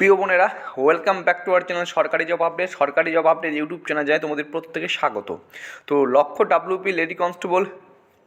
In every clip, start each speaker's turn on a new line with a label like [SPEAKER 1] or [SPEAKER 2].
[SPEAKER 1] প্রিয় বোনেরা welcome back to our channel সরকারি জব আপডেট সরকারি জব আপডেট ইউটিউব চ্যানেল যায় তোমাদের প্রত্যেকে স্বাগত। তো লক্ষ্য WP lady constable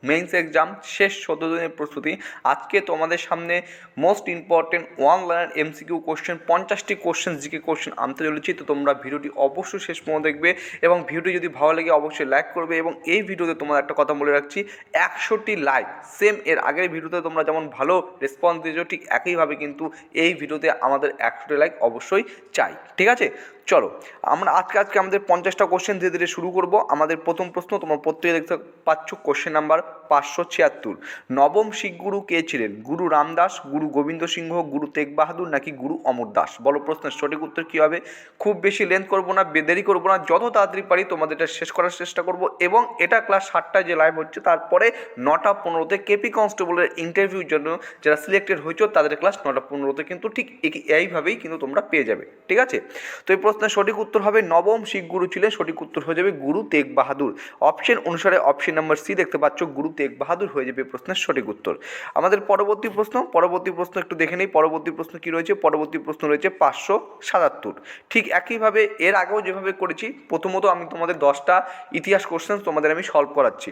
[SPEAKER 1] mains exam, শেষ চোদ্দ দিনের প্রস্তুতি। আজকে তোমাদের সামনে most important one line MCQ question পঞ্চাশটি কোশ্চেন জিকে কোশ্চেন আনতে চলেছি। তো তোমরা ভিডিওটি অবশ্যই শেষ পর্যন্ত দেখবে এবং ভিডিওটি যদি ভালো লাগে অবশ্যই লাইক করবে এবং এই ভিডিওতে তোমার একটা কথা বলে রাখছি, একশোটি লাইক সেম এর আগের ভিডিওতে তোমরা যেমন ভালো রেসপন্স দিয়েছ, ঠিক একইভাবে কিন্তু এই ভিডিওতে আমাদের একশোটি লাইক অবশ্যই চাই। ঠিক আছে? চলো, আমরা আজকে আজকে আমাদের পঞ্চাশটা কোশ্চেন ধীরে ধীরে শুরু করব। আমাদের প্রথম প্রশ্ন, তোমার প্রত্যেকে দেখতে পাচ্ছ কোশ্চেন নাম্বার পাঁচশো ছিয়াত্তর। নবম শিখ গুরু কে ছিলেন? গুরু রামদাস, গুরু গোবিন্দ সিংহ, গুরু তেগ বাহাদুর নাকি গুরু অমর দাস? বলো প্রশ্নের সঠিক উত্তর কী হবে। খুব বেশি লেন্থ করব না, বেদেরি করব না, যত তাড়াতাড়ি পারি তোমাদের এটা শেষ করার চেষ্টা করব। এবং এটা ক্লাস সাতটায় যে লাইভ হচ্ছে, তারপরে নটা পনেরোতে কেপি কনস্টেবলের ইন্টারভিউর জন্য যারা সিলেক্টেড হয়েছে, তাদের ক্লাস নটা পনেরোতে কিন্তু ঠিক এই- এইভাবেই কিন্তু তোমরা পেয়ে যাবে। ঠিক আছে? তো এই প্রশ্নের সঠিক উত্তর হবে নবম শিখ গুরু ছিলেন, সঠিক উত্তর হয়ে যাবে গুরু তেগ বাহাদুর। অপশন অনুসারে অপশন নাম্বার সি দেখতে পাচ্ছ, গুরু তেগ বাহাদুর হয়ে যাবে প্রশ্নের সঠিক উত্তর। আমাদের পরবর্তী প্রশ্ন পরবর্তী প্রশ্ন একটু দেখে নেই, পরবর্তী প্রশ্ন কি রয়েছে? পরবর্তী প্রশ্ন রয়েছে পাঁচশো সাতাত্তর। ঠিক একইভাবে এর আগেও যেভাবে করেছি, প্রথমত আমি তোমাদের দশটা ইতিহাস কোশ্চেন তোমাদের আমি সলভ করাচ্ছি।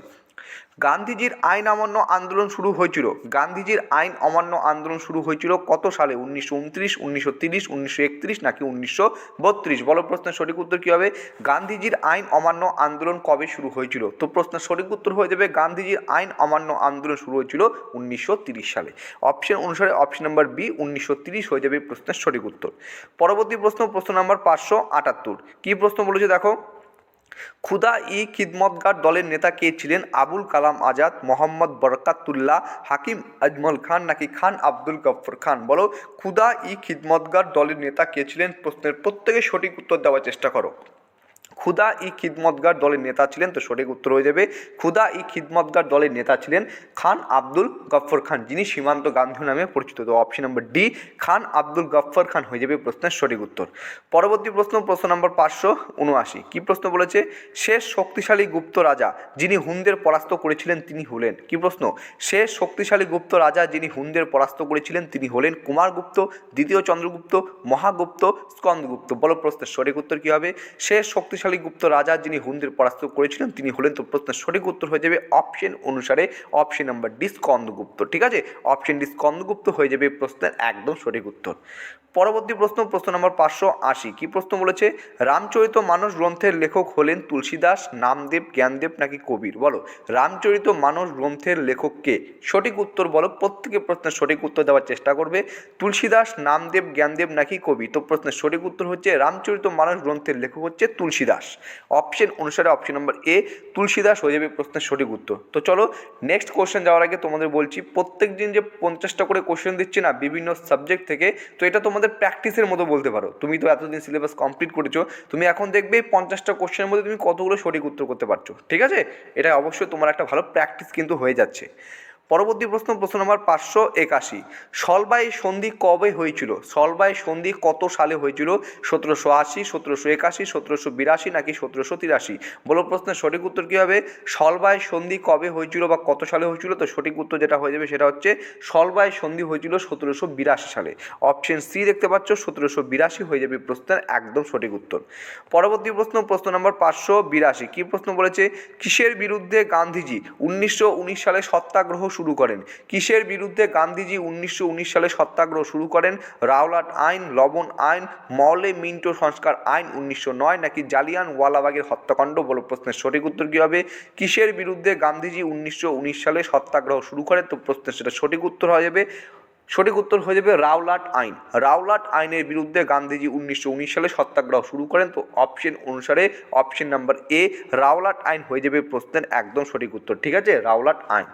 [SPEAKER 1] গান্ধীজির আইন অমান্য আন্দোলন শুরু হয়েছিল। গান্ধীজির আইন অমান্য আন্দোলন শুরু হয়েছিল কত সালে? উনিশশো উনত্রিশ, উনিশশো তিরিশ, উনিশশো একত্রিশ নাকি উনিশশো বত্রিশ? বলো প্রশ্নের সঠিক উত্তর কী হবে? গান্ধীজির আইন অমান্য আন্দোলন কবে শুরু হয়েছিল? তো প্রশ্নের সঠিক উত্তর হয়ে যাবে, গান্ধীজির আইন অমান্য আন্দোলন শুরু হয়েছিল উনিশশো সালে। অপশন অনুসারে অপশন নাম্বার বি, উনিশশো হয়ে যাবে প্রশ্নের সঠিক উত্তর। পরবর্তী প্রশ্ন প্রশ্ন নাম্বার পাঁচশো আটাত্তর। কী প্রশ্ন বলেছে দেখো? খুদা ই খিদমতগার দলের নেতা কে ছিলেন? আবুল কালাম আজাদ, মোহাম্মদ বরকাতুল্লাহ, হাকিম আজমল খান নাকি খান আব্দুল গফর খান? বলো, খুদা ই খিদমতগার দলের নেতা কে ছিলেন? প্রশ্নের প্রত্যেকে সঠিক উত্তর দেওয়ার চেষ্টা করো। খুদা ই খিদমতগার দলের নেতা ছিলেন, তো সঠিক উত্তর হয়ে যাবে। খুদা ই খিদমতগার দলের নেতা ছিলেন খান আব্দুল গফর খান, যিনি সীমান্ত গান্ধী নামে পরিচিত। তো option number D Khan Abdul Gaffar Khan হয়ে যাবে প্রশ্নের সঠিক উত্তর। পরবর্তী প্রশ্ন প্রশ্ন নম্বর পাঁচশো উনআশি কী প্রশ্ন বলেছে? শেষ শক্তিশালী গুপ্ত রাজা যিনি হুনদের পরাস্ত করেছিলেন, তিনি হলেন। কি প্রশ্ন? শেষ শক্তিশালী গুপ্ত রাজা যিনি হুনদের পরাস্ত করেছিলেন, তিনি হলেন কুমারগুপ্ত দ্বিতীয় চন্দ্রগুপ্ত, মহাগুপ্ত, স্কন্দগুপ্ত। বলো প্রশ্নের সঠিক উত্তর কী হবে? শেষ শক্তিশালী গুপ্ত রাজা যিনি হুনদের পরাস্ত করেছিলেন, তিনি হলেন তো প্রশ্নের সঠিক উত্তর হয়ে যাবে অপশন অনুসারে অপশন নাম্বার ডি স্কন্দগুপ্ত, ঠিক আছে? অপশন ডি স্কন্দগুপ্ত হয়ে যাবে প্রশ্নের একদম সঠিক উত্তর। পরবর্তী প্রশ্ন প্রশ্ন নম্বর পাঁচশো আশি। কী প্রশ্ন বলেছে? রামচরিত মানস গ্রন্থের লেখক হলেন তুলসীদাস, নামদেব, জ্ঞানদেব নাকি কবির? বলো, রামচরিত মানস গ্রন্থের লেখক কে? সঠিক উত্তর বলো, প্রত্যেকে প্রশ্নের সঠিক উত্তর দেওয়ার চেষ্টা করবে। তুলসীদাস, নামদেব, জ্ঞানদেব নাকি কবি? তো প্রশ্নের সঠিক উত্তর হচ্ছে, রামচরিত মানস গ্রন্থের লেখক হচ্ছে তুলসীদাস। অপশন অনুসারে অপশন নম্বর এ তুলসীদাস হয়ে যাবে প্রশ্নের সঠিক উত্তর। তো চলো নেক্সট কোশ্চেন যাওয়ার আগে তোমাদের বলছি প্রত্যেক দিন যে পঞ্চাশটা করে কোশ্চেন দিচ্ছি না, বিভিন্ন সাবজেক্ট থেকে, তো এটা তোমাদের প্র্যাকটিসের মতো বলতে পারো। তুমি তো এতদিন সিলেবাস কমপ্লিট করেছ, তুমি এখন দেখবে পঞ্চাশটা কোশ্চেনের মধ্যে তুমি কতগুলো সঠিক উত্তর করতে পারছ। ঠিক আছে? এটা অবশ্যই তোমার একটা ভালো প্র্যাকটিস কিন্তু হয়ে যাচ্ছে। পরবর্তী প্রশ্ন প্রশ্ন নম্বর পাঁচশো একাশি। সলবাই সন্ধি কবে হয়েছিল? সলবাই সন্ধি কত সালে হয়েছিল? সতেরোশো আশি, সতেরোশো একাশি, সতেরোশো বিরাশি নাকি সতেরোশো তিরাশি? বলো প্রশ্নের সঠিক উত্তর কী হবে? সলবাই সন্ধি কবে হয়েছিল বা কত সালে হয়েছিল? তো সঠিক উত্তর যেটা হয়ে যাবে সেটা হচ্ছে সলবাই সন্ধি হয়েছিল সতেরোশো বিরাশি সালে। অপশন সি দেখতে পাচ্ছ, সতেরোশো বিরাশি হয়ে যাবে প্রশ্নের একদম সঠিক উত্তর। পরবর্তী প্রশ্ন প্রশ্ন নম্বর পাঁচশো বিরাশি। কী প্রশ্ন বলেছে? কিসের বিরুদ্ধে গান্ধীজি উনিশশো উনিশ সালে সত্যাগ্রহ শুরু করেন। কিসের বিরুদ্ধে গান্ধীজি উনিশশো উনিশ সালে সত্যাগ্রহ শুরু করেন? রাওলাট আইন, লবণ আইন, মলে মিন্টো সংস্কার আইন উনিশশো নয়, নাকি জালিয়ান ওয়ালাবাগের হত্যাকাণ্ড বলো প্রশ্নের সঠিক উত্তর কী হবে? কিসের বিরুদ্ধে গান্ধীজি উনিশশো উনিশ সালে সত্যাগ্রহ শুরু করেন? তো প্রশ্নের সেটা সঠিক উত্তর হয়ে যাবে। সঠিক উত্তর হয়ে যাবে রাওলাট আইন। রাওলাট আইনের বিরুদ্ধে গান্ধীজি উনিশশো উনিশ সালে সত্যাগ্রহ শুরু করেন। তো অপশন অনুসারে অপশন নাম্বার এ রাওলাট আইন হয়ে যাবে প্রশ্নের একদম সঠিক উত্তর। ঠিক আছে? রাওলাট আইন।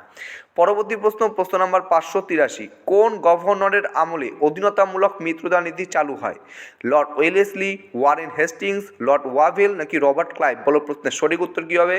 [SPEAKER 1] পরবর্তী প্রশ্ন প্রশ্ন নাম্বার পাঁচশো তিরাশি। কোন গভর্নরের আমলে অধীনতামূলক মিত্রতা নীতি চালু হয়? Lord Wellesley, Warren Hastings, Lord Wavell নাকি রবার্ট ক্লাইভ? বলো প্রশ্নের সঠিক উত্তর কী হবে?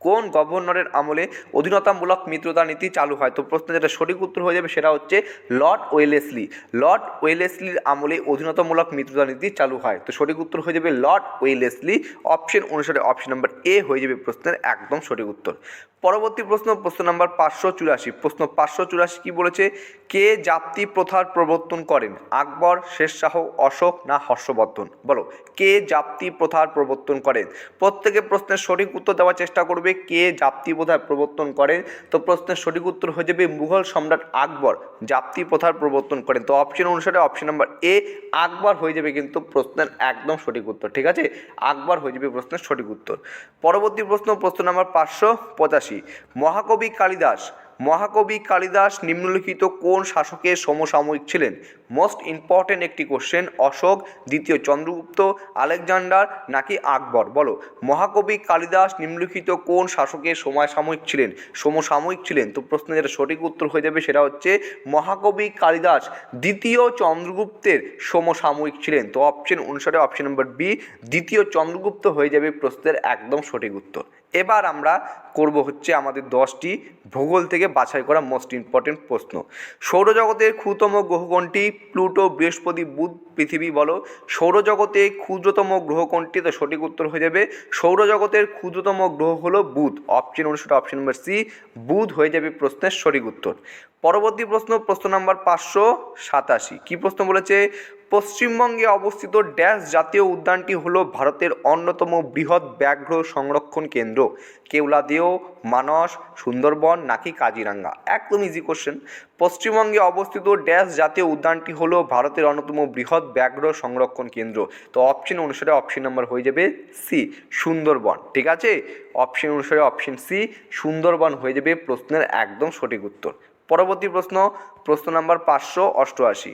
[SPEAKER 1] কোন গভর্নরের আমলে অধীনতামূলক মিত্রতা নীতি চালু হয়? তো প্রশ্ন যেটা সঠিক উত্তর হয়ে যাবে সেটা হচ্ছে লর্ড ওয়েলেসলি। লর্ড ওয়েলেসলির আমলে অধীনতামূলক মিত্রতা নীতি চালু হয়। তো সঠিক উত্তর হয়ে যাবে লর্ড ওয়েলেসলি। অপশন অনুসারে অপশন নাম্বার এ হয়ে যাবে প্রশ্নের একদম সঠিক উত্তর। পরবর্তী প্রশ্ন প্রশ্ন নাম্বার পাঁচশো চুরাশি। প্রশ্ন পাঁচশো চুরাশি কী বলেছে? কে জাপ্তি প্রথার প্রবর্তন করেন? আকবর, শেরশাহ, অশোক না হর্ষবর্ধন? বলো, কে জাপ্তি প্রথার প্রবর্তন করেন? প্রত্যেকে প্রশ্নের সঠিক উত্তর দেওয়ার চেষ্টা করবে কে জাপ্তি প্রথার প্রবর্তন করেন তো প্রশ্নের সঠিক উত্তর হয়ে যাবে মুঘল সম্রাট আকবর জাপ্তি প্রথার প্রবর্তন করেন। তো অপশন অনুসারে অপশন নাম্বার এ আকবর হয়ে যাবে কিন্তু প্রশ্নের একদম সঠিক উত্তর, ঠিক আছে? আকবর হয়ে যাবে প্রশ্নের সঠিক উত্তর। পরবর্তী প্রশ্ন প্রশ্ন নাম্বার পাঁচশো পঁচাশি। মহাকবি কালিদাস মহাকবি কালিদাস নিম্নলিখিত কোন শাসকের সমসাময়িক ছিলেন? মোস্ট ইম্পর্টেন্ট একটি কোশ্চেন অশোক, দ্বিতীয় চন্দ্রগুপ্ত, আলেকজান্ডার নাকি আকবর? বলো। মহাকবি কালিদাস নিম্নলিখিত কোন শাসকের সমসাময়িক ছিলেন? সমসাময়িক ছিলেন? তো প্রশ্নের যেটা সঠিক উত্তর হয়ে যাবে সেটা হচ্ছে মহাকবি কালিদাস দ্বিতীয় চন্দ্রগুপ্তের সমসাময়িক ছিলেন। তো অপশন অনুসারে অপশন নম্বর বি দ্বিতীয় চন্দ্রগুপ্ত হয়ে যাবে প্রশ্নের একদম সঠিক উত্তর। এবার আমরা করব হচ্ছে আমাদের দশটি ভূগোল থেকে বাছাই করা মোস্ট ইম্পর্টেন্ট প্রশ্ন। সৌরজগতের ক্ষুতম গ্রহ কোনটি প্লুটো, বৃহস্পতি, বুধ পৃথিবী বলো। সৌরজগতে ক্ষুদ্রতম গ্রহ কোনটি তো সঠিক উত্তর হয়ে যাবে, সৌরজগতের ক্ষুদ্রতম গ্রহ হলো বুধ। অপশন অনুসারে অপশন নম্বর সি বুধ হয়ে যাবে প্রশ্নের সঠিক উত্তর। পরবর্তী প্রশ্ন প্রশ্ন নাম্বার পাঁচশো সাতাশি। কী প্রশ্ন বলেছে? পশ্চিমবঙ্গে অবস্থিত ড্যাশ জাতীয় উদ্যানটি হল ভারতের অন্যতম বৃহৎ ব্যাঘ্র সংরক্ষণ কেন্দ্র। কেওলাদেও মানস, সুন্দরবন নাকি কাজিরাঙ্গা? একদম ইজি কোশ্চেন পশ্চিমবঙ্গে অবস্থিত ড্যাশ জাতীয় উদ্যানটি হল ভারতের অন্যতম বৃহৎ ব্যাঘ্র সংরক্ষণ কেন্দ্র। তো অপশন অনুসারে অপশন নাম্বার হয়ে যাবে সি সুন্দরবন। ঠিক আছে? অপশন অনুসারে অপশন সি সুন্দরবন হয়ে যাবে প্রশ্নের একদম সঠিক উত্তর। পরবর্তী প্রশ্ন প্রশ্ন নাম্বার পাঁচশো অষ্টআশি।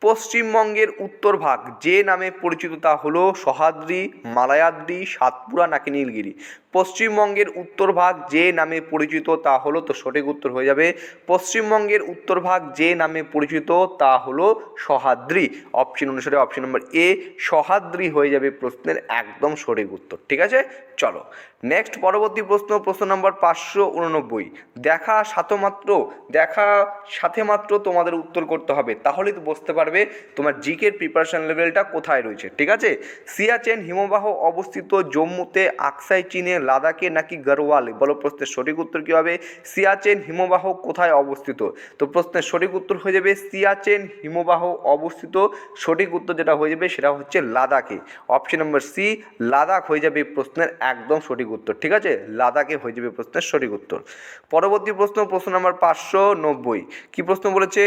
[SPEAKER 1] পশ্চিমবঙ্গের উত্তর ভাগ। যে নামে পরিচিত তা হলো সহাদ্রি, মালায়াদ্রি, সাতপুরা নাকি নীলগিরি। পশ্চিমবঙ্গের উত্তর ভাগ যে নামে পরিচিত তা হলো, তো সঠিক উত্তর হয়ে যাবে। পশ্চিমবঙ্গের উত্তর ভাগ যে নামে পরিচিত তা হলো সহাদ্রি। অপশন অনুসারে অপশন নম্বর এ সহাদ্রি হয়ে যাবে প্রশ্নের একদম সঠিক উত্তর। ঠিক আছে? চলো। নেক্সট পরবর্তী প্রশ্ন প্রশ্ন নম্বর পাঁচশো উননব্বই। দেখা সাথমাত্র দেখা সাথে মাত্র তোমাদের উত্তর করতে হবে। তাহলেই তো বুঝতে পারবে। তোমার জিকের প্রিপারেশন লেভেলটা কোথায় রয়েছে, ঠিক আছে? সিয়াচেন হিমবাহ অবস্থিত জম্মুতে আকসাই চীনে লাদাখে নাকি গরওয়ালে বলো, প্রশ্নের সঠিক উত্তর কী হবে? সিয়াচেন হিমবাহ কোথায় অবস্থিত? তো প্রশ্নের সঠিক উত্তর হয়ে যাবে সিয়াচেন হিমবাহ অবস্থিত। সঠিক উত্তর যেটা হয়ে যাবে সেটা হচ্ছে লাদাখে অপশন নম্বর সি লাদাখ হয়ে যাবে প্রশ্নের একদম সঠিক উত্তর, ঠিক আছে? লাদাখে হয়ে যাবে প্রশ্নের সঠিক উত্তর। পরবর্তী প্রশ্ন প্রশ্ন নম্বর পাঁচশো নব্বই। কী প্রশ্ন বলেছে?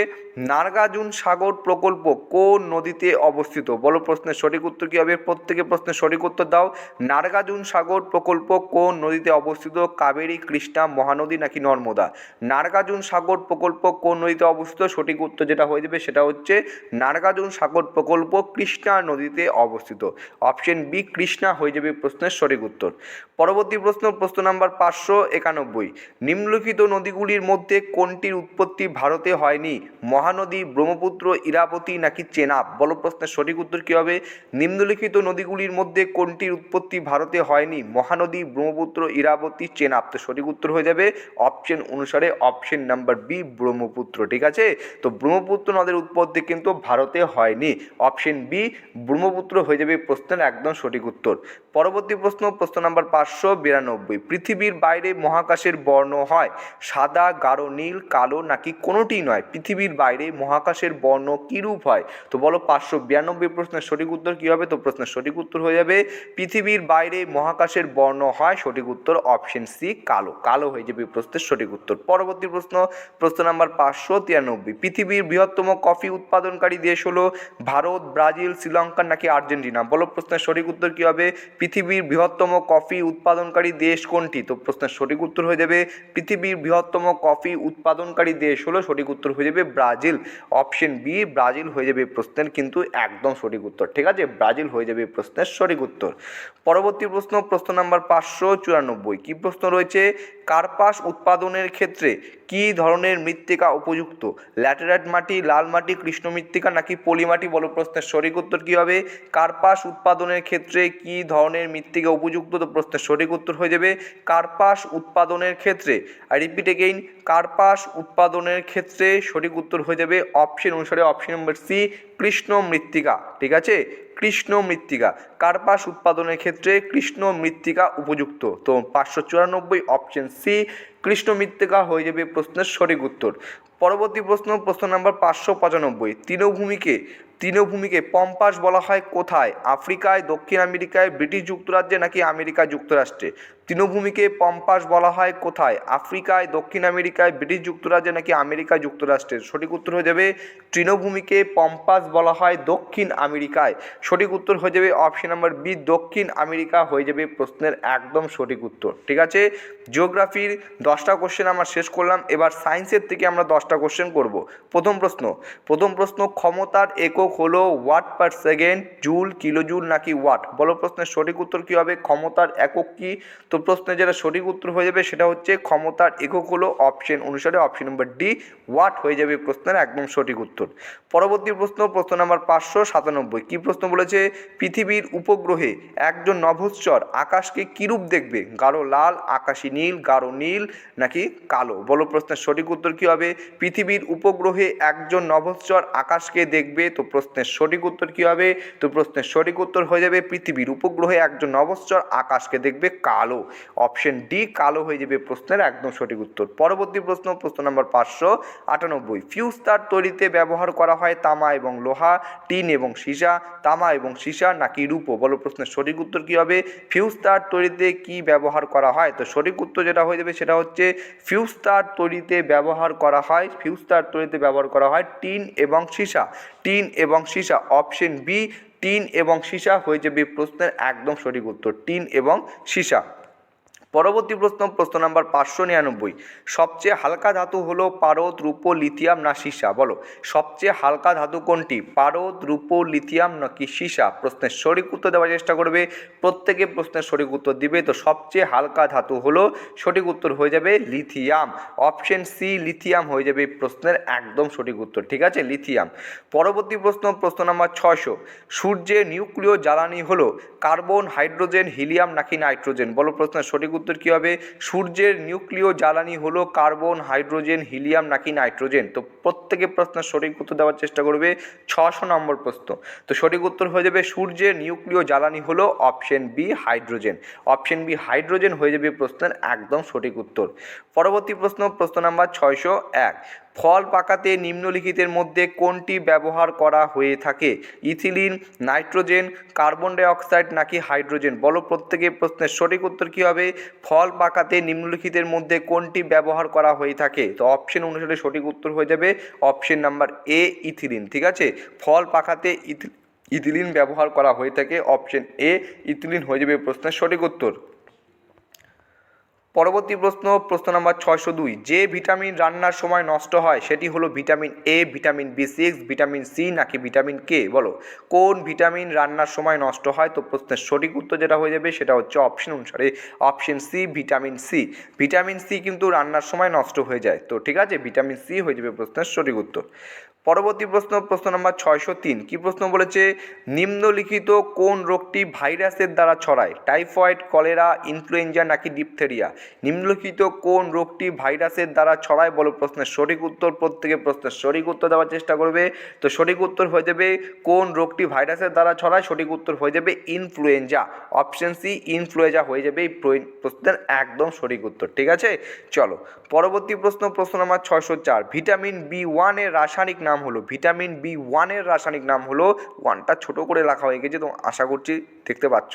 [SPEAKER 1] নার্গাজুন সাগর প্রকল্প কোন নদীতে অবস্থিত? বলো প্রশ্নের সঠিক উত্তর কী হবে প্রত্যেকে প্রশ্নের সঠিক উত্তর দাও। নারগাজুন সাগর প্রকল্প কোন নদীতে অবস্থিত? কাবেরী, কৃষ্ণা, মহানদী নাকি নর্মদা? নারগাজুন সাগর প্রকল্প কোন নদীতে অবস্থিত? সঠিক উত্তর যেটা হয়ে যাবে সেটা হচ্ছে নারগাজুন সাগর প্রকল্প কৃষ্ণা নদীতে অবস্থিত। অপশন বি, কৃষ্ণা হয়ে যাবে প্রশ্নের সঠিক উত্তর। পরবর্তী প্রশ্ন প্রশ্ন নাম্বার পাঁচশো একানব্বই। নিম্নলিখিত নদীগুলির মধ্যে কোনটির উৎপত্তি ভারতে হয়নি? মহানদী, ব্রহ্মপুত্র, ইরাবতী নাকি চেনাব বলো প্রশ্নের সঠিক উত্তর কী হবে? নিম্নলিখিত নদীগুলির মধ্যে কোনটির উৎপত্তি ভারতে হয়নি? মহানদী, ব্রহ্মপুত্র, ইরাবতী চেনাব তো সঠিক উত্তর হয়ে যাবে অপশন অনুসারে অপশন নাম্বার বি ব্রহ্মপুত্র, ঠিক আছে? তো ব্রহ্মপুত্র নদের উৎপত্তি কিন্তু ভারতে হয়নি। অপশন বি ব্রহ্মপুত্র হয়ে যাবে প্রশ্নের একদম সঠিক উত্তর। পরবর্তী প্রশ্ন প্রশ্ন নাম্বার পাঁচশো বিরানব্বই। পৃথিবীর বাইরে মহাকাশের বর্ণ হয়। সাদা, গাঢ়, নীল, কালো নাকি কোনোটি নয়? পৃথিবীর বাইরে মহাকাশের বর্ণ কীরূপ হয়? তো বলো, পাঁচশো বিরানব্বই প্রশ্নের সঠিক উত্তর কী হবে? তো প্রশ্নের সঠিক উত্তর হয়ে যাবে, পৃথিবীর বাইরে মহাকাশের বর্ণ হয়, সঠিক উত্তর অপশন সি কালো। কালো হয়ে যাবে প্রশ্নের সঠিক উত্তর। পরবর্তী প্রশ্ন প্রশ্ন নাম্বার পাঁচশো তিরানব্বই। পৃথিবীর বৃহত্তম কফি উৎপাদনকারী দেশ হলো ভারত, ব্রাজিল, শ্রীলঙ্কা নাকি আর্জেন্টিনা? বলো, প্রশ্নের সঠিক উত্তর কী হবে? পৃথিবীর বৃহত্তম কফি উৎপাদনকারী দেশ কোনটি? তো প্রশ্নের সঠিক উত্তর হয়ে যাবে, পৃথিবীর বৃহত্তম কফি উৎপাদনকারী দেশ হলো সঠিক উত্তর হয়ে যাবে Brazil. Option B Brazil Brazil হয়ে যাবে এই প্রশ্নের কিন্তু একদম সঠিক উত্তর। ঠিক আছে? ব্রাজিল হয়ে যাবে এই প্রশ্নের সঠিক উত্তর। পরবর্তী প্রশ্ন প্রশ্ন নাম্বার পাঁচশো চুরানব্বই। কী প্রশ্ন রয়েছে? কার্পাস উৎপাদনের ক্ষেত্রে কী ধরনের মৃত্তিকা উপযুক্ত? ল্যাটেরাইট মাটি, লাল মাটি, কৃষ্ণ মৃত্তিকা নাকি পলি মাটি? বলো প্রশ্নের সঠিক উত্তর কী হবে? কার্পাস উৎপাদনের ক্ষেত্রে কী ধরনের মৃত্তিকা উপযুক্ত? তো প্রশ্নের সঠিক উত্তর হয়ে যাবে কার্পাস উৎপাদনের ক্ষেত্রে। আর রিপিট এগেইন কার্পাস উৎপাদনের ক্ষেত্রে সঠিক উত্তর হয়ে যাবে অপশন অনুসারে অপশন নম্বর সি কৃষ্ণ মৃত্তিকা। ঠিক আছে? কৃষ্ণ মৃত্তিকা। কার্পাস উৎপাদনের ক্ষেত্রে কৃষ্ণ মৃত্তিকা উপযুক্ত। তো পাঁচশো চুরানব্বই অপশন সি কৃষ্ণ মৃত্তিকা হয়ে যাবে প্রশ্নের সঠিক উত্তর। পরবর্তী প্রশ্ন প্রশ্ন নাম্বার পাঁচশো পঁচানব্বই। তৃণভূমিকে তৃণভূমিকে পম্পাস বলা হয় কোথায়? আফ্রিকায়, দক্ষিণ আমেরিকায়, ব্রিটিশ যুক্তরাজ্যে নাকি আমেরিকা যুক্তরাষ্ট্রে? তৃণভূমিকে পম্পাস বলা হয় কোথায়? আফ্রিকায়, দক্ষিণ আমেরিকায়, ব্রিটিশ যুক্তরাজ্যে নাকি আমেরিকা যুক্তরাষ্ট্রের সঠিক উত্তর হয়ে যাবে তৃণভূমিকে পম্পাস বলা হয় দক্ষিণ আমেরিকায়। সঠিক উত্তর হয়ে যাবে অপশন নাম্বার বি, দক্ষিণ আমেরিকা হয়ে যাবে প্রশ্নের একদম সঠিক উত্তর। ঠিক আছে? জিওগ্রাফির দশটা কোশ্চেন আমরা শেষ করলাম। এবার সায়েন্সের থেকে আমরা দশটা কোশ্চেন করব। প্রথম প্রশ্ন প্রথম প্রশ্ন ক্ষমতার একক হলো watt per second joule kilojoule নাকি ওয়াট বলো প্রশ্নের সঠিক উত্তর কী হবে? ক্ষমতার একক কী? তো প্রশ্নে যেটা সঠিক উত্তর হয়ে যাবে সেটা হচ্ছে ক্ষমতার একক হলো অপশন অনুসারে অপশন নম্বর ডি ওয়াট হয়ে যাবে প্রশ্নের একদম সঠিক উত্তর। পরবর্তী প্রশ্ন প্রশ্ন নাম্বার পাঁচশো সাতানব্বই। কী প্রশ্ন বলেছে? পৃথিবীর উপগ্রহে একজন নভশ্চর আকাশকে কীরূপ দেখবে? গাঢ় লাল, আকাশী নীল, গাঢ় নীল নাকি কালো? বলো প্রশ্নের সঠিক উত্তর কী হবে? পৃথিবীর উপগ্রহে একজন নভশ্চর আকাশকে দেখবে, তো প্রশ্নের সঠিক উত্তর কী হবে? তো প্রশ্নের সঠিক উত্তর হয়ে যাবে পৃথিবীর উপগ্রহে একজন নভশ্চর আকাশকে দেখবে কালো। অপশন ডি, কালো হয়ে যাবে প্রশ্নের একদম সঠিক উত্তর। পরবর্তী প্রশ্ন প্রশ্ন নম্বর পাঁচশো আটানব্বই। ফিউজ তার তৈরিতে ব্যবহার করা হয় তামা এবং লোহা, টিন এবং সীসা, তামা এবং সীসা নাকি রূপো? বলো প্রশ্নের সঠিক উত্তর কী হবে? ফিউজ তার তৈরিতে কি ব্যবহার করা হয়? তো সঠিক উত্তর যেটা হয়ে যাবে সেটা হচ্ছে ফিউজ তার তৈরিতে ব্যবহার করা হয় ফিউজ তার তৈরিতে ব্যবহার করা হয় টিন এবং সীসা। টিন এবং সীসা অপশন বি, টিন এবং সীসা হয়ে যাবে প্রশ্নের একদম সঠিক উত্তর, টিন এবং সীসা। পরবর্তী প্রশ্ন প্রশ্ন নাম্বার পাঁচশো নিরানব্বই। সবচেয়ে হালকা ধাতু হলো পারদ, রূপো, লিথিয়াম না সীসা? বলো। সবচেয়ে হালকা ধাতু কোনটি? পারদ, রূপো, লিথিয়াম নাকি সীসা? প্রশ্নের সঠিক উত্তর দেওয়ার চেষ্টা করবে। প্রত্যেকে প্রশ্নের সঠিক উত্তর দিবে। তো সবচেয়ে হালকা ধাতু হলো, সঠিক উত্তর হয়ে যাবে লিথিয়াম। অপশন সি, লিথিয়াম হয়ে যাবে প্রশ্নের একদম সঠিক উত্তর। ঠিক আছে? লিথিয়াম। পরবর্তী প্রশ্ন প্রশ্ন নাম্বার ছয়শো। সূর্যের নিউক্লিয় জ্বালানি হলো কার্বন, হাইড্রোজেন, হিলিয়াম নাকি নাইট্রোজেন? বলো প্রশ্নের সঠিক উত্তর। কী হবে? সূর্যের নিউক্লিয় জ্বালানি হলো কার্বন, হাইড্রোজেন, হিলিয়াম নাকি নাইট্রোজেন? তো প্রত্যেকে প্রশ্নের সঠিক উত্তর দেওয়ার চেষ্টা করবে ছশো নম্বর প্রশ্ন। তো সঠিক উত্তর হয়ে যাবে সূর্যের নিউক্লিয় জ্বালানি হলো option B, hydrogen. Option B, hydrogen হয়ে যাবে প্রশ্নের একদম সঠিক উত্তর। পরবর্তী প্রশ্ন প্রশ্ন নাম্বার ছয়শো এক। ফল পাকাতে নিম্নলিখিতের মধ্যে কোনটি ব্যবহার করা হয়ে থাকে? ইথিলিন, নাইট্রোজেন, কার্বন ডাইঅক্সাইড নাকি হাইড্রোজেন? বলো প্রত্যেকে প্রশ্নের সঠিক উত্তর কী হবে? ফল পাকাতে নিম্নলিখিতের মধ্যে কোনটি ব্যবহার করা হয়ে থাকে? তো অপশন অনুসারে সঠিক উত্তর হয়ে যাবে অপশন নাম্বার এ ইথিলিন ঠিক আছে? ফল পাকাতে ইথি, ইথিলিন ব্যবহার করা হয়ে থাকে অপশন এ ইথিলিন হয়ে যাবে প্রশ্নের সঠিক উত্তর। পরবর্তী প্রশ্ন প্রশ্ন নাম্বার ছয়শো দুই। যে ভিটামিন রান্নার সময় নষ্ট হয়, সেটি হলো vitamin A vitamin B six vitamin C নাকি ভিটামিন কে বলো। কোন ভিটামিন রান্নার সময় নষ্ট হয়? তো প্রশ্নের সঠিক উত্তর যেটা হয়ে যাবে, সেটা হচ্ছে অপশন অনুসারে option C vitamin C vitamin C কিন্তু রান্নার সময় নষ্ট হয়ে যায়। তো ঠিক আছে ভিটামিন সি হয়ে যাবে প্রশ্নের সঠিক উত্তর। পরবর্তী প্রশ্ন প্রশ্ন নম্বর ছয়শো তিন। কী প্রশ্ন বলেছে? নিম্নলিখিত কোন রোগটি ভাইরাসের দ্বারা ছড়ায়? টাইফয়েড, কলেরা, ইনফ্লুয়েঞ্জা নাকি ডিপথেরিয়া? নিম্নলিখিত কোন রোগটি ভাইরাসের দ্বারা ছড়ায় বলো প্রশ্নের সঠিক উত্তর। প্রত্যেকে প্রশ্নের সঠিক উত্তর দেওয়ার চেষ্টা করবে। তো সঠিক উত্তর হয়ে যাবে কোন রোগটি ভাইরাসের দ্বারা ছড়ায়? সঠিক উত্তর হয়ে যাবে ইনফ্লুয়েঞ্জা। অপশন সি, ইনফ্লুয়েঞ্জা হয়ে যাবে এই প্রশ্নের একদম সঠিক উত্তর। ঠিক আছে? চলো, পরবর্তী প্রশ্ন প্রশ্ন নাম্বার ছয়শো চার। ভিটামিন বি ওয়ানের রাসায়নিক নাম হলো ভিটামিন বি ওয়ানের রাসায়নিক নাম হলো ওয়ানটা ছোট করে লেখা হয়ে গেছে, তো আশা করছি দেখতে পাচ্ছ।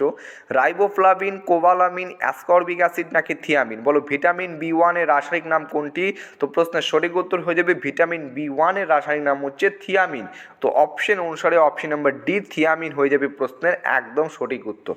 [SPEAKER 1] রাইবোফ্লাভিন কোবালামিন অ্যাসকর্বিক অ্যাসিড নাকি থিয়ামিন? বলো ভিটামিন বি ওয়ানের রাসায়নিক নাম কোনটি? তো প্রশ্নের সঠিক উত্তর হয়ে যাবে ভিটামিন বি ওয়ানের রাসায়নিক নাম হচ্ছে থিয়ামিন। তো অপশন অনুসারে অপশন নাম্বার ডি থিয়ামিন হয়ে যাবে প্রশ্নের একদম সঠিক উত্তর।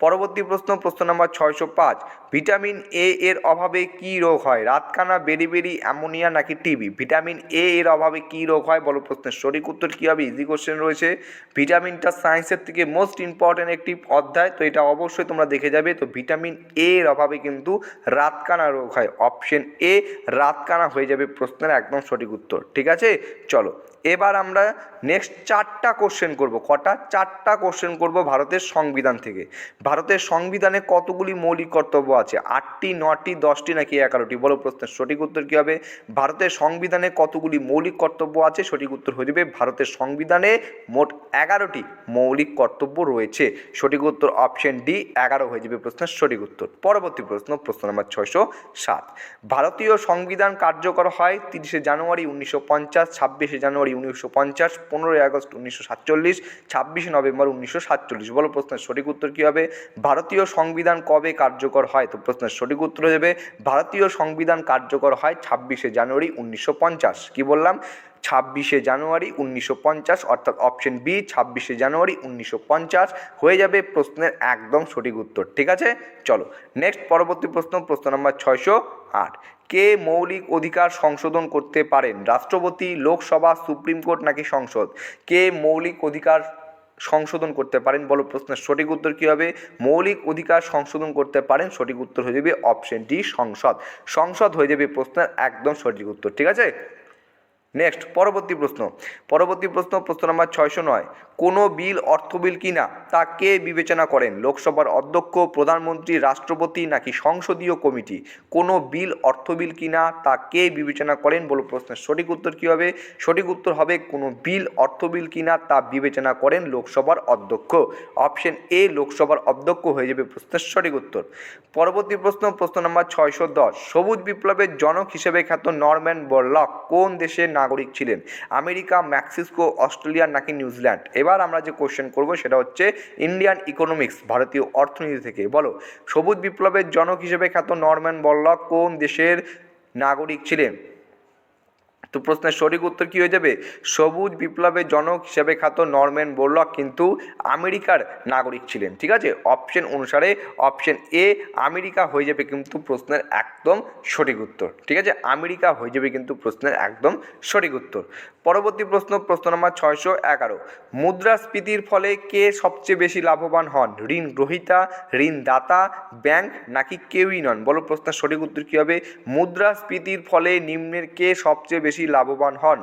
[SPEAKER 1] পরবর্তী প্রশ্ন প্রশ্ন নাম্বার ছয়শো পাঁচ। ভিটামিন এ এর অভাবে কি রোগ হয়? রাতকানা বেরি বেরি অ্যামোনিয়া নাকি টিবি ভিটামিন এ এর অভাবে কি রোগ হয়? বলো প্রশ্নের সঠিক উত্তর কী হবে? ইজি কোশ্চেন রয়েছে। ভিটামিনটা সায়েন্সের থেকে মোস্ট ইম্পর্ট্যান্ট একটি অধ্যায়, তো এটা অবশ্যই তোমরা দেখে যাবে। তো ভিটামিন এ এর অভাবে কিন্তু রাতকানা রোগ হয়। অপশন এ রাতকানা হয়ে যাবে প্রশ্নের একদম সঠিক উত্তর। ঠিক আছে? চলো এবার আমরা নেক্সট চারটা কোশ্চেন করব। কটা? চারটা কোশ্চেন করব ভারতের সংবিধান থেকে। ভারতের সংবিধানে কতগুলি মৌলিক কর্তব্য আছে? আটটি, নটি, দশটি নাকি এগারোটি? বলো প্রশ্নের সঠিক উত্তর কী হবে? ভারতের সংবিধানে কতগুলি মৌলিক কর্তব্য আছে? সঠিক উত্তর হয়ে যাবে ভারতের সংবিধানে মোট এগারোটি মৌলিক কর্তব্য রয়েছে। সঠিক উত্তর অপশন ডি এগারো হয়ে যাবে প্রশ্নের সঠিক উত্তর। পরবর্তী প্রশ্ন প্রশ্ন নম্বর ছয়শো সাত। ভারতীয় সংবিধান কার্যকর হয় তিরিশে জানুয়ারি উনিশশো পঞ্চাশ, ছাব্বিশে জানুয়ারি উনিশশো পঞ্চাশ, পনেরোই আগস্ট উনিশশো সাতচল্লিশ, ছাব্বিশে নভেম্বর উনিশশো সাতচল্লিশ। বলো, প্রশ্নের সঠিক উত্তর কী হবে? ভারতীয় সংবিধান কবে কার্যকর হয়? তো প্রশ্নের সঠিক উত্তর যাবে ভারতীয় সংবিধান কার্যকর হয় ছাব্বিশে জানুয়ারি উনিশশো পঞ্চাশ। কী বললাম? ছাব্বিশে জানুয়ারি উনিশশো পঞ্চাশ, অর্থাৎ অপশন বি, ছাব্বিশে জানুয়ারি উনিশশো পঞ্চাশ। হয়ে যাবে প্রশ্নের একদম সঠিক উত্তর, ঠিক আছে? চলো, নেক্সট পরবর্তী প্রশ্ন প্রশ্ন নম্বর ছয়শো আট। কে মৌলিক অধিকার সংশোধন করতে পারেন? রাষ্ট্রপতি, লোকসভা, সুপ্রিম কোর্ট নাকি সংসদ? কে মৌলিক অধিকার সংশোধন করতে পারেন? বলো প্রশ্নের সঠিক উত্তর কী হবে? মৌলিক অধিকার সংশোধন করতে পারেন, সঠিক উত্তর হয়ে যাবে অপশন ডি সংসদ। সংসদ হয়ে যাবে প্রশ্নের একদম সঠিক উত্তর, ঠিক আছে? নেক্সট পরবর্তী প্রশ্ন। পরবর্তী প্রশ্ন প্রশ্ন নম্বর ছয়শো নয়। কোনো বিল অর্থ বিল কিনা তা কে বিবেচনা করেন? লোকসভার অধ্যক্ষ, প্রধানমন্ত্রী, রাষ্ট্রপতি নাকি সংসদীয় কমিটি? কোনো বিল অর্থ বিল কিনা তা কে বিবেচনা করেন বলো প্রশ্নের সঠিক উত্তর কী হবে? সঠিক উত্তর হবে কোনো বিল অর্থ বিল কিনা তা বিবেচনা করেন লোকসভার অধ্যক্ষ। অপশন এ, লোকসভার অধ্যক্ষ হয়ে যাবে প্রশ্নের সঠিক উত্তর। পরবর্তী প্রশ্ন প্রশ্ন নম্বর ছয়শো দশ। সবুজ বিপ্লবের জনক হিসেবে খ্যাত নরম্যান বরলক কোন দেশের নাগরিক ছিলেন। আমেরিকা ম্যাক্সিসকো অস্ট্রেলিয়া নাকি নিউজিল্যান্ড? এবার আমরা যে কোশ্চেন করব সেটা হচ্ছে ইন্ডিয়ান ইকোনমিক্স ভারতীয় অর্থনীতি থেকে। বলো, সবুজ বিপ্লবের জনক হিসেবে খ্যাত নরম্যান বল্লক কোন দেশের নাগরিক ছিলেন? তো প্রশ্নের সঠিক উত্তর কী হয়ে যাবে? সবুজ বিপ্লবের জনক হিসেবে খ্যাত নরম্যান বোরলক কিন্তু আমেরিকার নাগরিক ছিলেন, ঠিক আছে? অপশন অনুসারে অপশন এ, আমেরিকা হয়ে যাবে কিন্তু প্রশ্নের একদম সঠিক উত্তর, ঠিক আছে? আমেরিকা হয়ে যাবে কিন্তু প্রশ্নের একদম সঠিক উত্তর। পরবর্তী প্রশ্ন প্রশ্ন নম্বর ছয়শো এগারো। মুদ্রাস্ফীতির ফলে কে সবচেয়ে বেশি লাভবান হন? ঋণ গ্রহীতা, ঋণদাতা, ব্যাংক, নাকি কেউই নন? বলো প্রশ্নের সঠিক উত্তর কী হবে? মুদ্রাস্ফীতির ফলে নিম্নের কে সবচেয়ে বেশি লাভবান হন।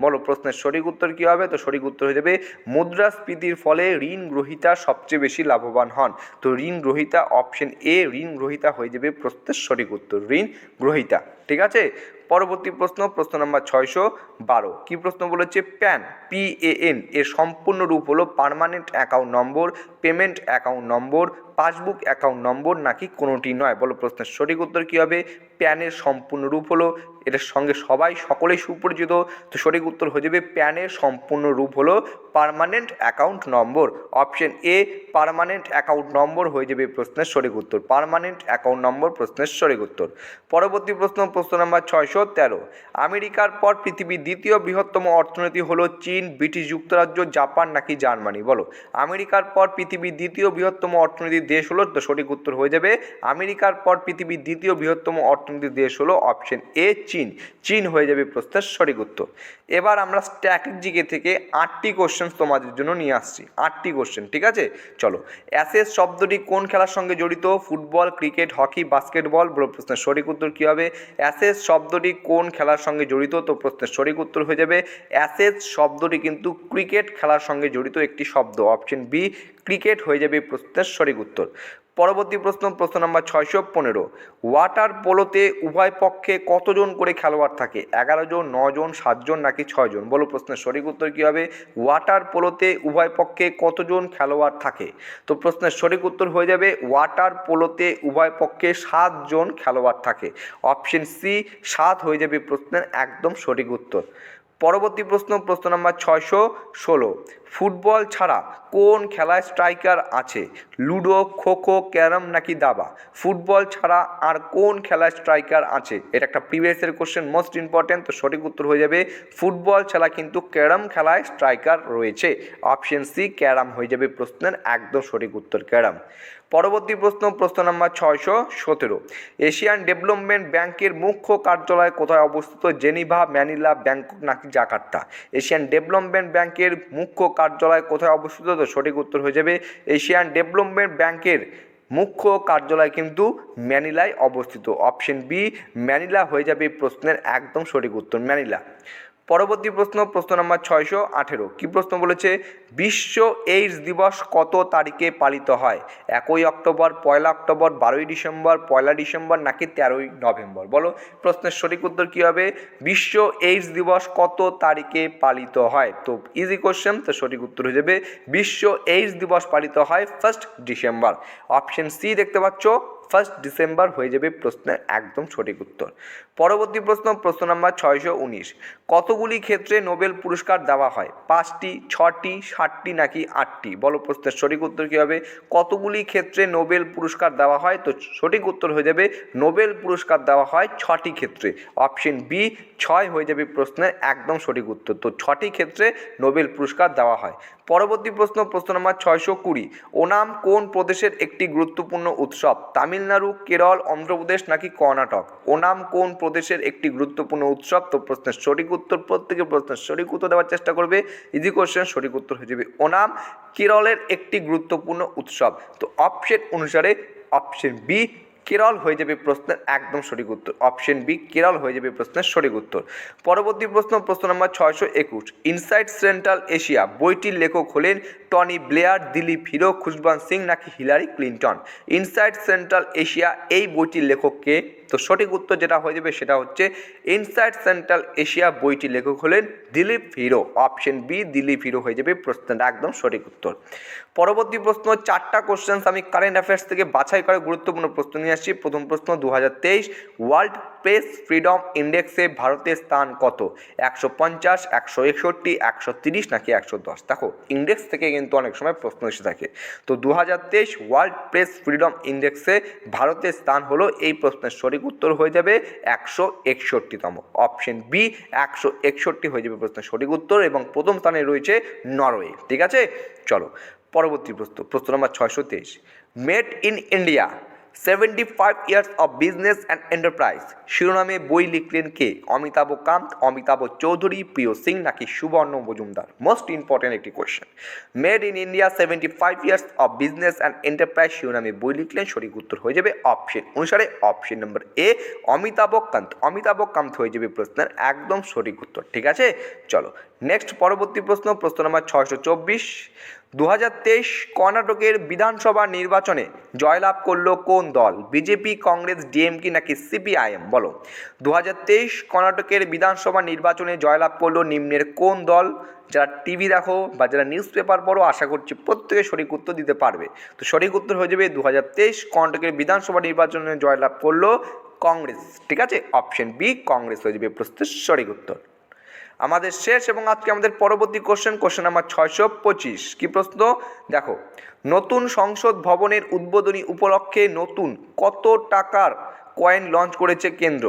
[SPEAKER 1] বলো, প্রশ্নের সঠিক উত্তর কী হবে? তো সঠিক উত্তর হয়ে যাবে, মুদ্রাস্ফীতির ফলে ঋণ গ্রহীতা সবচেয়ে বেশি লাভবান হন। তো ঋণ গ্রহীতা অপশন এ ঋণ গ্রহীতা হয়ে যাবে প্রশ্নের সঠিক উত্তর, ঋণ গ্রহীতা। ঠিক আছে? পরবর্তী প্রশ্ন প্রশ্ন নম্বর ছয়শো বারো। কী প্রশ্ন বলেছে? প্যান পি এ এন এর সম্পূর্ণ রূপ হলো permanent account number payment account number passbook account number নাকি কোনোটি নয়? বলো প্রশ্নের সঠিক উত্তর কী হবে? প্যানের সম্পূর্ণ রূপ হলো, এটার সঙ্গে সবাই সকলেই সুপরিচিত। তো সঠিক উত্তর হয়ে যাবে প্যানের সম্পূর্ণ রূপ হলো permanent account number. Option A, permanent account number হয়ে যাবে প্রশ্নের সঠিক উত্তর। পার্মানেন্ট অ্যাকাউন্ট নম্বর, প্রশ্নের সঠিক উত্তর। পরবর্তী প্রশ্ন প্রশ্ন নম্বর ছয়শো তেরো। আমেরিকার পর পৃথিবীর দ্বিতীয় বৃহত্তম অর্থনীতি হলো চীন, ব্রিটিশ যুক্তরাজ্য, জাপান নাকি জার্মানি? বলো। আমেরিকার পর পৃথিবীর দ্বিতীয় বৃহত্তম অর্থনীতির দেশ হলো সঠিক উত্তর হয়ে যাবে। আমেরিকার পর পৃথিবীর দ্বিতীয় বৃহত্তম অর্থনৈতিক দেশ হলো অপশন এ, চীন। চীন হয়ে যাবে প্রশ্নের সঠিক উত্তর। এবার আমরা স্ট্যাটিক জিকে থেকে আটটি কোশ্চেন তোমাদের জন্য নিয়ে আসছি। আটটি কোশ্চেন ঠিক আছে? চলো অ্যাসেস শব্দটি কোন খেলার সঙ্গে জড়িত? ফুটবল, ক্রিকেট, হকি বাস্কেটবল বলো, প্রশ্নের সঠিক উত্তর কী হবে? অ্যাসেস শব্দটি কোন খেলার সঙ্গে জড়িত? তো প্রশ্নের সঠিক উত্তর হয়ে যাবে অ্যাসেস শব্দটি কিন্তু ক্রিকেট খেলার সঙ্গে জড়িত একটি শব্দ অপশন বি ক্রিকেট হয়ে যাবে প্রশ্নের সঠিক উত্তর। পরবর্তী প্রশ্ন প্রশ্ন নম্বর ছয়শো পনেরো। ওয়াটার পোলোতে উভয় পক্ষে কতজন করে খেলোয়াড় থাকে? এগারো জন জন সাতজন নাকি ছয়জন বলো প্রশ্নের সঠিক উত্তর কী হবে? ওয়াটার পোলোতে উভয় পক্ষে কতজন খেলোয়াড় থাকে? তো প্রশ্নের সঠিক উত্তর হয়ে যাবে, ওয়াটার পোলোতে উভয় পক্ষে সাতজন খেলোয়াড় থাকে। অপশন সি, সাত হয়ে যাবে প্রশ্নের একদম সঠিক উত্তর। পরবর্তী প্রশ্ন প্রশ্ন নম্বর ছয়শো ষোলো। ফুটবল ছাড়া কোন খেলায় স্ট্রাইকার আছে? লুডো, খোখো, ক্যারাম নাকি দাবা? ফুটবল ছাড়া আর কোন খেলায় স্ট্রাইকার আছে? এটা একটা প্রিভিয়াসের কোশ্চেন মোস্ট ইম্পর্টেন্ট তো সঠিক উত্তর হয়ে যাবে, ফুটবল ছাড়া কিন্তু ক্যারাম খেলায় স্ট্রাইকার রয়েছে। অপশন সি ক্যারাম হয়ে যাবে প্রশ্নের একদম সঠিক উত্তর, ক্যারাম। পরবর্তী প্রশ্ন প্রশ্ন নাম্বার ছয়শো সতেরো। এশিয়ান ডেভেলপমেন্ট ব্যাংকের মুখ্য কার্যালয় কোথায় অবস্থিত? জেনিভা, ম্যানিলা, ব্যাংকক নাকি জাকার্তা? এশিয়ান ডেভেলপমেন্ট ব্যাংকের মুখ্য কার্যালয় কোথায় অবস্থিত? তো সঠিক উত্তর হয়ে যাবে, এশিয়ান ডেভেলপমেন্ট ব্যাংকের মুখ্য কার্যালয় কিন্তু ম্যানিলায় অবস্থিত। অপশন বি, ম্যানিলা হয়ে যাবে প্রশ্নের একদম সঠিক উত্তর, ম্যানিলা। পরবর্তী প্রশ্ন প্রশ্ন নম্বর ছয়শো আঠেরো। কী প্রশ্ন বলেছে? বিশ্ব এইডস দিবস কত তারিখে পালিত হয়? একই অক্টোবর, পয়লা অক্টোবর, বারোই ডিসেম্বর, পয়লা ডিসেম্বর নাকি তেরোই নভেম্বর? বলো, প্রশ্নের সঠিক উত্তর কী হবে? বিশ্ব এইডস দিবস কত তারিখে পালিত হয়? তো ইজি কোশ্চেন তো সঠিক উত্তর হয়ে যাবে। বিশ্ব এইডস দিবস পালিত হয় ফার্স্ট ডিসেম্বর। অপশন সি দেখতে পাচ্ছ। ফার্স্ট ডিসেম্বর হয়ে যাবে প্রশ্নের একদম সঠিক উত্তর। পরবর্তী প্রশ্ন প্রশ্ন নাম্বার ছয়শো উনিশ। কতগুলি ক্ষেত্রে নোবেল পুরস্কার দেওয়া হয়? পাঁচটি, ছটি ষাটটি নাকি আটটি? বলো প্রশ্নের সঠিক উত্তর কী হবে? কতগুলি ক্ষেত্রে নোবেল পুরস্কার দেওয়া হয়? তো সঠিক উত্তর হয়ে যাবে, নোবেল পুরস্কার দেওয়া হয় ছটি ক্ষেত্রে। অপশন বি, ছয় হয়ে যাবে প্রশ্নের একদম সঠিক উত্তর। তো ছটি ক্ষেত্রে নোবেল পুরস্কার দেওয়া হয়। পরবর্তী প্রশ্ন প্রশ্ন নম্বর ছয়শো কুড়ি। ওনাম কোন প্রদেশের একটি গুরুত্বপূর্ণ উৎসব? তামিলনাড়ু, কেরল, অন্ধ্রপ্রদেশ নাকি কর্ণাটক? ওনাম কোন প্রদেশের একটি গুরুত্বপূর্ণ উৎসব? তো প্রশ্নের সঠিক উত্তর প্রত্যেকের প্রশ্নের সঠিক উত্তর দেওয়ার চেষ্টা করবে। ইজি কোশ্চেন সঠিক উত্তর হয়ে যাবে। ওনাম কেরলের একটি গুরুত্বপূর্ণ উৎসব। তো অপশন অনুসারে অপশন বি কেরল হয়ে যাবে প্রশ্নের একদম সঠিক উত্তর। অপশন বি, কেরল হয়ে যাবে প্রশ্নের সঠিক উত্তর। পরবর্তী প্রশ্ন প্রশ্ন নম্বর ছয়শো একুশ। ইনসাইড সেন্ট্রাল এশিয়া বইটির লেখক হলেন টনি ব্লেয়ার, দিলীপ হিরো খুশবান সিং নাকি Hillary Clinton? Inside central Asia এই বইটির লেখককে তো সঠিক উত্তর যেটা হয়ে যাবে সেটা হচ্ছে ইনসাইড সেন্ট্রাল এশিয়া বইটি লেখক হলেন দিলীপ হিরো অপশন বি দিলীপ হিরো হয়ে যাবে প্রশ্নটা একদম সঠিক উত্তর। পরবর্তী প্রশ্ন, চারটা কোশ্চেন্স আমি কারেন্ট অ্যাফেয়ার্স থেকে বাছাই করে গুরুত্বপূর্ণ প্রশ্ন নিয়ে আসছি। প্রথম প্রশ্ন দু হাজার তেইশ ওয়ার্ল্ড প্রেস ফ্রিডম ইন্ডেক্সে ভারতের স্থান কত? একশো পঞ্চাশ, একশো একষট্টি, একশো তিরিশ নাকি একশো দশ? দেখো ইন্ডেক্স থেকে কিন্তু অনেক সময় প্রশ্ন এসে থাকে। তো দু হাজার তেইশ ওয়ার্ল্ড প্রেস ফ্রিডম ইন্ডেক্সে ভারতের স্থান হলো, এই প্রশ্নের সঠিক উত্তর হয়ে যাবে একশো একষট্টিতম। অপশন বি একশো একষট্টি হয়ে যাবে প্রশ্নের সঠিক উত্তর এবং প্রথম স্থানে রয়েছে নরওয়ে। ঠিক আছে? চলো, পরবর্তী প্রশ্ন প্রশ্ন নম্বর ছয়শো তেইশ। Made in India seventy five years of business and enterprise শিরোনামে বই লিখলেন কে? অমিতাভ কান্ত, অমিতাভ চৌধুরী, প্রিয় সিং নাকি সুবর্ণ মজুমদার? মোস্ট ইম্পর্টেন্ট একটি question made in India seventy five years of business and enterprise শিরোনামে বই লিখলেন, সঠিক উত্তর হয়ে যাবে অপশন অনুসারে option number A Amitabh Kant. Amitabh Kant হয়ে যাবে প্রশ্নের একদম সঠিক উত্তর। ঠিক আছে? চলো নেক্সট পরবর্তী প্রশ্ন প্রশ্ন নম্বর ছয়শো চব্বিশ। দু হাজার তেইশ কর্ণাটকের বিধানসভা নির্বাচনে জয়লাভ করল কোন দল? বিজেপি, কংগ্রেস, ডিএমকি নাকি সিপিআইএম? বলো। দু হাজার তেইশ কর্ণাটকের বিধানসভা নির্বাচনে জয়লাভ করল নিম্নের কোন দল? যারা টিভি দেখো বা যারা নিউজ পেপার পড়ো, আশা করছি প্রত্যেকে সঠিক উত্তর দিতে পারবে। তো সঠিক উত্তর হয়ে যাবে দু হাজার তেইশ কর্ণাটকের বিধানসভা নির্বাচনে জয়লাভ করল কংগ্রেস। ঠিক আছে? অপশন বি, কংগ্রেস হয়ে যাবে প্রস্তুত সঠিক উত্তর। আমাদের শেষ এবং আজকে আমাদের পরবর্তী কোশ্চেন কোশ্চেন নাম্বার ছয়শো পঁচিশ। কী প্রশ্ন? দেখো, নতুন সংসদ ভবনের উদ্বোধনী উপলক্ষে নতুন কত টাকার কয়েন লঞ্চ করেছে কেন্দ্র?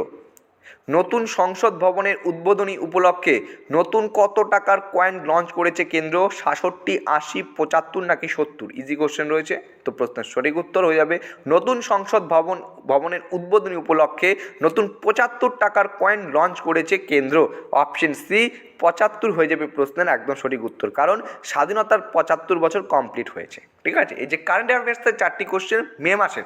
[SPEAKER 1] নতুন সংসদ ভবনের উদ্বোধনী উপলক্ষে নতুন কত টাকার কয়েন লঞ্চ করেছে কেন্দ্র? সাতষট্টি, আশি, পঁচাত্তর নাকি সত্তর? ইজি কোশ্চেন রয়েছে। তো প্রশ্নের সঠিক উত্তর হয়ে যাবে। নতুন সংসদ ভবন, ভবনের উদ্বোধনী উপলক্ষে নতুন পঁচাত্তর টাকার কয়েন লঞ্চ করেছে কেন্দ্র। অপশন সি পঁচাত্তর হয়ে যাবে প্রশ্নের একদম সঠিক উত্তর। কারণ স্বাধীনতার পঁচাত্তর বছর কমপ্লিট হয়েছে। ঠিক আছে? এই যে কারেন্ট অ্যাফেয়ার্সের চারটি কোশ্চেন মে মাসের।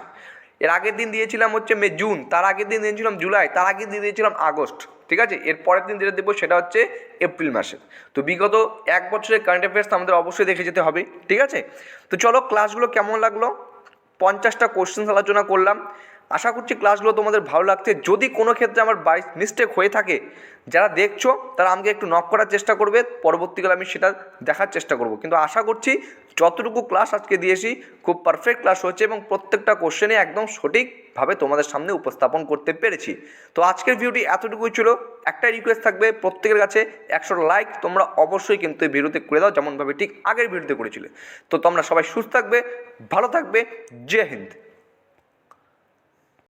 [SPEAKER 1] এর আগের দিন দিয়েছিলাম হচ্ছে মে, জুন, তার আগের দিন দিয়েছিলাম জুলাই, তার আগের দিন দিয়েছিলাম আগস্ট, ঠিক আছে? এর পরের দিন যেটা দেবো সেটা হচ্ছে এপ্রিল মাসে। তো বিগত এক বছরের কারেন্ট অ্যাফেয়ার্স আমাদের অবশ্যই দেখে যেতে হবে, ঠিক আছে? তো চলো ক্লাসগুলো কেমন লাগল? পঞ্চাশটা কোশ্চেন আলোচনা করলাম। আশা করছি ক্লাসগুলো তোমাদের ভালো লাগছে। যদি কোনো ক্ষেত্রে আমার বাই মিস্টেক হয়ে থাকে, যারা দেখছ, তারা আমাকে একটু নক করার চেষ্টা করবে, পরবর্তীকালে আমি সেটা দেখার চেষ্টা করব। কিন্তু আশা করছি, যতটুকু ক্লাস আজকে দিয়েছি, খুব পারফেক্ট ক্লাস হচ্ছে এবং প্রত্যেকটা কোশ্চেনে একদম সঠিকভাবে তোমাদের সামনে উপস্থাপন করতে পেরেছি। তো আজকের ভিডিওটি এতটুকুই ছিল। একটাই রিকোয়েস্ট থাকবে, প্রত্যেকের কাছে একশো লাইক তোমরা অবশ্যই কিন্তু এই ভিডিওতে করে দাও, যেমনভাবে ঠিক আগের ভিডিওতে করেছিলে। তো তোমরা সবাই সুস্থ থাকবে, ভালো থাকবে, জয় হিন্দ।